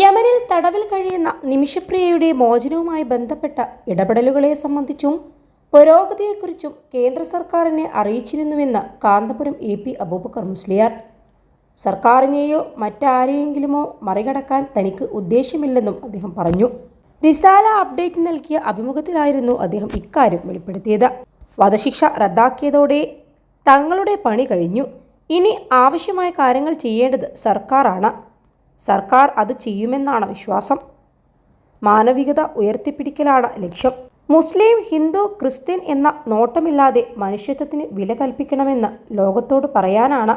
യമനിൽ തടവിൽ കഴിയുന്ന നിമിഷപ്രിയയുടെ മോചനവുമായി ബന്ധപ്പെട്ട ഇടപെടലുകളെ സംബന്ധിച്ചും പുരോഗതിയെക്കുറിച്ചും കേന്ദ്ര സർക്കാരിനെ അറിയിച്ചിരുന്നുവെന്ന് കാന്തപുരം എ പി അബൂബക്കർ മുസ്ലിയാർ. സർക്കാരിനെയോ മറ്റാരെയെങ്കിലുമോ മറികടക്കാൻ തനിക്ക് ഉദ്ദേശ്യമില്ലെന്നും അദ്ദേഹം പറഞ്ഞു. റിസാല അപ്ഡേറ്റ് നൽകിയ അഭിമുഖത്തിലായിരുന്നു അദ്ദേഹം ഇക്കാര്യം വെളിപ്പെടുത്തിയത്. വധശിക്ഷ റദ്ദാക്കിയതോടെ തങ്ങളുടെ പണി കഴിഞ്ഞു. ഇനി ആവശ്യമായ കാര്യങ്ങൾ ചെയ്യേണ്ടത് സർക്കാരാണ്. സർക്കാർ അത് ചെയ്യുമെന്നാണ് വിശ്വാസം. മാനവികത ഉയർത്തിപ്പിടിക്കലാണ് ലക്ഷ്യം. മുസ്ലിം ഹിന്ദു ക്രിസ്ത്യൻ എന്ന നോട്ടമില്ലാതെ മനുഷ്യത്വത്തിന് വില കൽപ്പിക്കണമെന്ന് ലോകത്തോട് പറയാനാണ്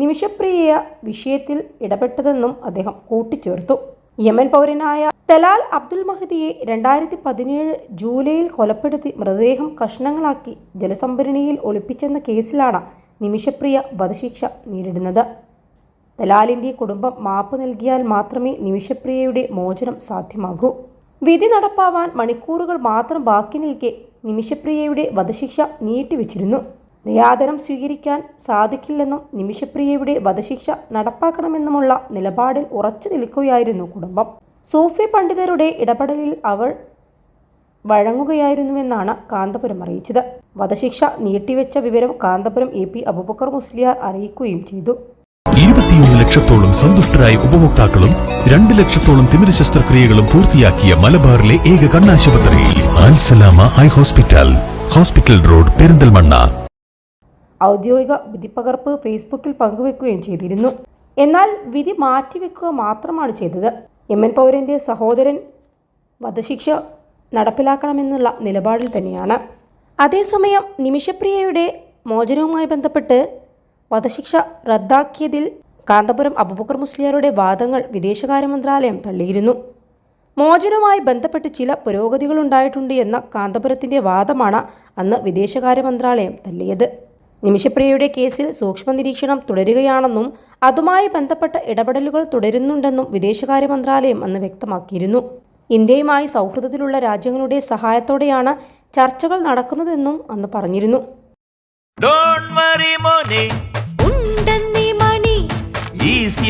നിമിഷപ്രിയ വിഷയത്തിൽ ഇടപെട്ടതെന്നും അദ്ദേഹം കൂട്ടിച്ചേർത്തു. യമൻ പൗരനായ തലാൽ അബ്ദുൽ മഹദിയെ രണ്ടായിരത്തി പതിനേഴ് ജൂലൈയിൽ കൊലപ്പെടുത്തി മൃതദേഹം കഷ്ണങ്ങളാക്കി ജലസംഭരണിയിൽ ഒളിപ്പിച്ചെന്ന കേസിലാണ് നിമിഷപ്രിയ വധശിക്ഷ നേരിടുന്നത്. ദലാലിന്റെ കുടുംബം മാപ്പ് നൽകിയാൽ മാത്രമേ നിമിഷപ്രിയയുടെ മോചനം സാധ്യമാകൂ. വിധി നടപ്പാവാൻ മണിക്കൂറുകൾ മാത്രം ബാക്കി നിൽക്കെ നിമിഷപ്രിയയുടെ വധശിക്ഷ നീട്ടിവെച്ചിരുന്നു. നിയാദനം സ്വീകരിക്കാൻ സാധിക്കില്ലെന്നും നിമിഷപ്രിയയുടെ വധശിക്ഷ നടപ്പാക്കണമെന്നുമുള്ള നിലപാടിൽ ഉറച്ചു നിൽക്കുകയായിരുന്നു കുടുംബം. സൂഫി പണ്ഡിതരുടെ ഇടപെടലിൽ അവൾ വഴങ്ങുകയായിരുന്നുവെന്നാണ് കാന്തപുരം അറിയിച്ചത്. വധശിക്ഷ നീട്ടിവെച്ച വിവരം കാന്തപുരം എ പി അബൂബക്കർ മുസ്ലിയാർ അറിയിക്കുകയും ചെയ്തു. ഇരുപത്തിയൊന്ന് ലക്ഷത്തോളം സന്തുഷ്ടരായ ഉപഭോക്താക്കളും രണ്ട് ലക്ഷത്തോളം തിമിര ശസ്ത്രക്രിയകളും പൂർത്തിയാക്കിയ മലബാറിലെ ഏക കണ്ണാശുപത്രി Al Salama eye hospital hospital road Perinthalmanna. ഔദ്യോഗിക വിധിപ്പകർപ്പ് ഫേസ്ബുക്കിൽ പങ്കുവെക്കുകയും ചെയ്തിരുന്നു. എന്നാൽ വിധി മാറ്റിവെക്കുക മാത്രമാണ് ചെയ്തത്. എം എൻ പൗരന്റെ സഹോദരൻ വധശിക്ഷ നടപ്പിലാക്കണമെന്നുള്ള നിലപാടിൽ തന്നെയാണ്. അതേസമയം നിമിഷപ്രിയയുടെ മോചനവുമായി ബന്ധപ്പെട്ട് വധശിക്ഷ റദ്ദാക്കിയതിൽ കാന്തപുരം അബുബക്കർ മുസ്ലിയാരുടെ വാദങ്ങൾ വിദേശകാര്യ മന്ത്രാലയം തള്ളിയിരുന്നു. മോചനവുമായി ബന്ധപ്പെട്ട് ചില പുരോഗതികൾ ഉണ്ടായിട്ടുണ്ട് എന്ന കാന്തപുരത്തിന്റെ വാദമാണ് അന്ന് വിദേശകാര്യ മന്ത്രാലയം തള്ളിയത്. നിമിഷപ്രിയയുടെ കേസിൽ സൂക്ഷ്മ നിരീക്ഷണം തുടരുകയാണെന്നും അതുമായി ബന്ധപ്പെട്ട ഇടപെടലുകൾ തുടരുന്നുണ്ടെന്നും വിദേശകാര്യ മന്ത്രാലയം അന്ന് വ്യക്തമാക്കിയിരുന്നു. ഇന്ത്യയുമായി സൗഹൃദത്തിലുള്ള രാജ്യങ്ങളുടെ സഹായത്തോടെയാണ് ചർച്ചകൾ നടക്കുന്നതെന്നും അന്ന് പറഞ്ഞിരുന്നു.